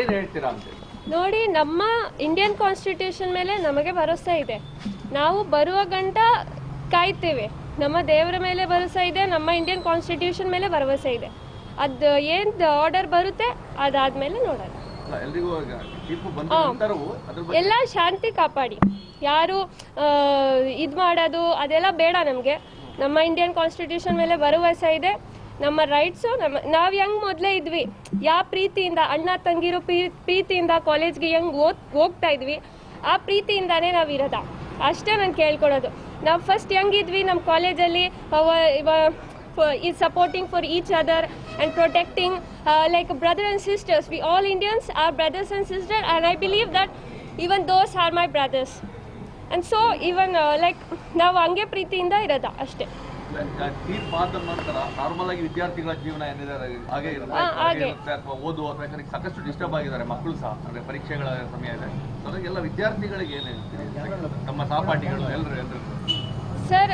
ಏನ್ ಹೇಳ್ತೀರಾ ಅಂತ ನೋಡಿ ನಮ್ಮ ಇಂಡಿಯನ್ ಕಾನ್ಸ್ಟಿಟ್ಯೂಷನ್ ಮೇಲೆ ನಮಗೆ ಭರೋಸೆ ಇದೆ. ನಾವು ಬರುವ ಗಂಟ ಕಾಯ್ತೇವೆ. ನಮ್ಮ ದೇವರ ಮೇಲೆ ಭರೋಸೆ ಇದೆ ನಮ್ಮ ಇಂಡಿಯನ್ ಕಾನ್ಸ್ಟಿಟ್ಯೂಷನ್ ಮೇಲೆ ಭರವಸೆ ಇದೆ. ಅದು ಏನು ಆರ್ಡರ್ ಬರುತ್ತೆ ಅದಾದ್ಮೇಲೆ ನೋಡೋಣ. ಎಲ್ಲ ಶಾಂತಿ ಕಾಪಾಡಿ. ಯಾರು ಇದು ಮಾಡೋದು ಅದೆಲ್ಲ ಬೇಡ ನಮಗೆ. ನಮ್ಮ ಇಂಡಿಯನ್ ಕಾನ್ಸ್ಟಿಟ್ಯೂಷನ್ ಮೇಲೆ ಭರವಸೆ ಇದೆ. ನಮ್ಮ ರೈಟ್ಸು ನಮ್ಮ, ನಾವು ಹೆಂಗ್ ಮೊದಲೇ ಇದ್ವಿ. ಯಾವ ಪ್ರೀತಿಯಿಂದ, ಅಣ್ಣ ತಂಗಿರು ಪ್ರೀತಿಯಿಂದ ಕಾಲೇಜ್ಗೆ ಹೆಂಗೆ ಓದ್ ಹೋಗ್ತಾ ಇದ್ವಿ, ಆ ಪ್ರೀತಿಯಿಂದಾನೇ ನಾವು ಇರೋದ. ಅಷ್ಟೇ ನಾನು ಕೇಳ್ಕೊಳ್ಳೋದು ನಾವು ಫಸ್ಟ್ ಹೆಂಗಿದ್ವಿ ನಮ್ಮ ಕಾಲೇಜಲ್ಲಿ ಈ supporting for each other and protecting like brother and sisters we all Indians are brothers and sister and I believe that even those are my brothers and so even like ನಾವು ಹಂಗೆ ಪ್ರೀತಿಯಿಂದ ಇರೋದ ಅಷ್ಟೇ. ಆದ ನಂತರ ನಾರ್ಮಲ್ ಆಗಿ ವಿದ್ಯಾರ್ಥಿಗಳ ಜೀವನ ಏನಿದೆ ಹಾಗೆ ಇರುತ್ತೆ ಹಾಗೆ. ಇರುತ್ತೆ ಅಥವಾ ಓದುವ ಯಾಕಂದ್ರೆ ಸಾಕಷ್ಟು ಡಿಸ್ಟರ್ಬ್ ಆಗಿದ್ದಾರೆ ಮಕ್ಕಳು ಸಹ ಅಂದ್ರೆ ಪರೀಕ್ಷೆಗಳ ಸಮಯ ಇದೆ. So ಹಾಗಾಗಿ ವಿದ್ಯಾರ್ಥಿಗಳಿಗೆ ಏನು ಹೇಳ್ತೀರಿ? ನಮ್ಮ ಸಹಪಾಠಿಗಳು ಎಲ್ಲರೂ ಎಲ್ಲರೂ ಸರ್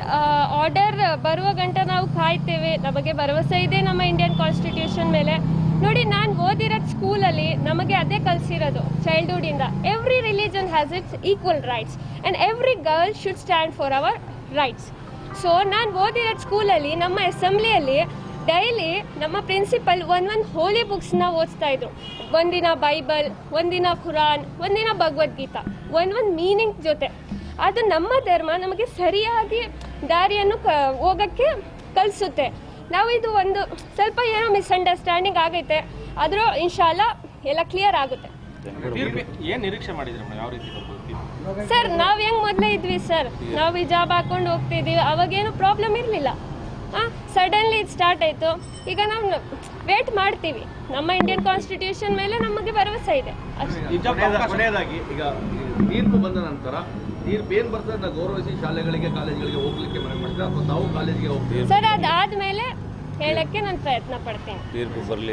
ಆರ್ಡರ್ ಬರುವ ಗಂಟ ನಾವು ಕಾಯ್ತೇವೆ. ನಮಗೆ ಭರವಸೆ ಇದೆ ನಮ್ಮ ಇಂಡಿಯನ್ ಕಾನ್ಸ್ಟಿಟ್ಯೂಷನ್ ಮೇಲೆ. ನೋಡಿ ನಾನು ಓದಿರೋದು ಸ್ಕೂಲಲ್ಲಿ ನಮಗೆ ಅದೇ ಕಲಿಸಿರೋದು ಚೈಲ್ಡ್ಹುಡಿಂದ every religion has its equal rights and every girl should stand for our rights so ನಾನು ಓದಿರೋ ಸ್ಕೂಲಲ್ಲಿ ನಮ್ಮ ಅಸೆಂಬ್ಲಿಯಲ್ಲಿ ಡೈಲಿ ನಮ್ಮ ಪ್ರಿನ್ಸಿಪಲ್ ಒಂದೊಂದು ಹೋಲಿ ಬುಕ್ಸ್ನ ಓದಿಸ್ತಾ ಇದ್ರು. ಒಂದಿನ ಬೈಬಲ್ ಒಂದಿನ ಖುರಾನ್ ಒಂದಿನ ಭಗವದ್ಗೀತಾ ಒಂದೊಂದು ಮೀನಿಂಗ್ ಜೊತೆ. ಅದು ನಮ್ಮ ಧರ್ಮ ನಮಗೆ ಸರಿಯಾಗಿ ದಾರಿಯನ್ನು ಕ, ಹೋಗೋಕ್ಕೆ ಕಲಿಸುತ್ತೆ. ನಾವು ಇದು ಒಂದು ಸ್ವಲ್ಪ ಏನೋ ಮಿಸ್ಅಂಡರ್ಸ್ಟ್ಯಾಂಡಿಂಗ್ ಆಗೈತೆ. ಆದರೂ ಇನ್ಶಾಲ ಎಲ್ಲ ಕ್ಲಿಯರ್ ಆಗುತ್ತೆ. ಏನ್ ನಿರೀಕ್ಷೆ ಮಾಡಿದ್ರಿ ಯಾವ ರೀತಿ ಸರ್ ನಾವು ಹೆಂಗ್ ಮೊದಲೇ ಇದ್ವಿ ಸರ್. ನಾವು ಜಾಬ್ ಹಾಕೊಂಡು ಹೋಗ್ತಿದ್ದೀವಿ ಅವಾಗೇನು ಪ್ರಾಬ್ಲಮ್ ಇರಲಿಲ್ಲ. ಹಾಂ ಸಡನ್ಲಿ ಇದು ಸ್ಟಾರ್ಟ್ ಆಯ್ತು. ಈಗ ನಾವು ವೇಟ್ ಮಾಡ್ತೀವಿ. ನಮ್ಮ ಇಂಡಿಯನ್ ಕಾನ್ಸ್ಟಿಟ್ಯೂಷನ್ ಮೇಲೆ ನಮಗೆ ಭರವಸೆ ಇದೆ. ಕೊನೆಯದಾಗಿ ಈಗ ಈ ತೀರ್ಪು ಬಂದ ನಂತರ ತೀರ್ಪು ಏನ್ ಬರ್ತದೆ ಗೌರವಿಸಿ ಶಾಲೆಗಳಿಗೆ ಕಾಲೇಜುಗಳಿಗೆ ಹೋಗ್ಲಿಕ್ಕೆ ಮನವಿ ಮಾಡ್ತೀರಾ? ಅಥವಾ ತಾವು ಕಾಲೇಜಿಗೆ ಹೋಗ್ತೀವಿ ಸರ್ ಅದಾದ್ಮೇಲೆ ಹೇಳಕ್ಕೆ ನಾನು ಪ್ರಯತ್ನ ಪಡ್ತೀನಿ. ತೀರ್ಪು ಬರಲಿ.